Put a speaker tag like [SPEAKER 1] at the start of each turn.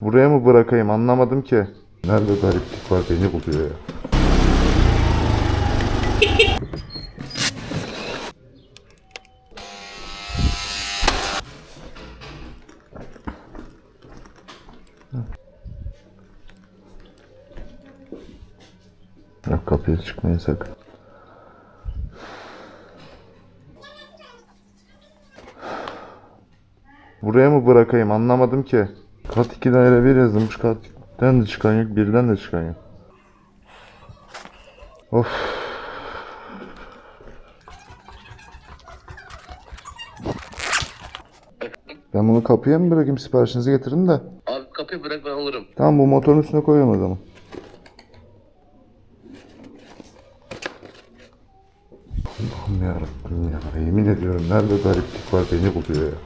[SPEAKER 1] Buraya mı bırakayım anlamadım ki. Nerede gariplik var beni buluyor ya. Yok kapıya çıkmayın sakın. Buraya mı bırakayım anlamadım ki. Kat 2 daire 1 yazılmış. Kat 2'den de çıkan yok, birden de çıkan yok. Of. Ben bunu kapıya mı bırakayım siparişinizi getirin de.
[SPEAKER 2] Abi kapıyı bırak ben alırım.
[SPEAKER 1] Tamam bu motorun üstüne koyuyorum o zaman. Allah'ım yarabbim ya. Yemin ediyorum nerede gariplik var beni buluyor ya.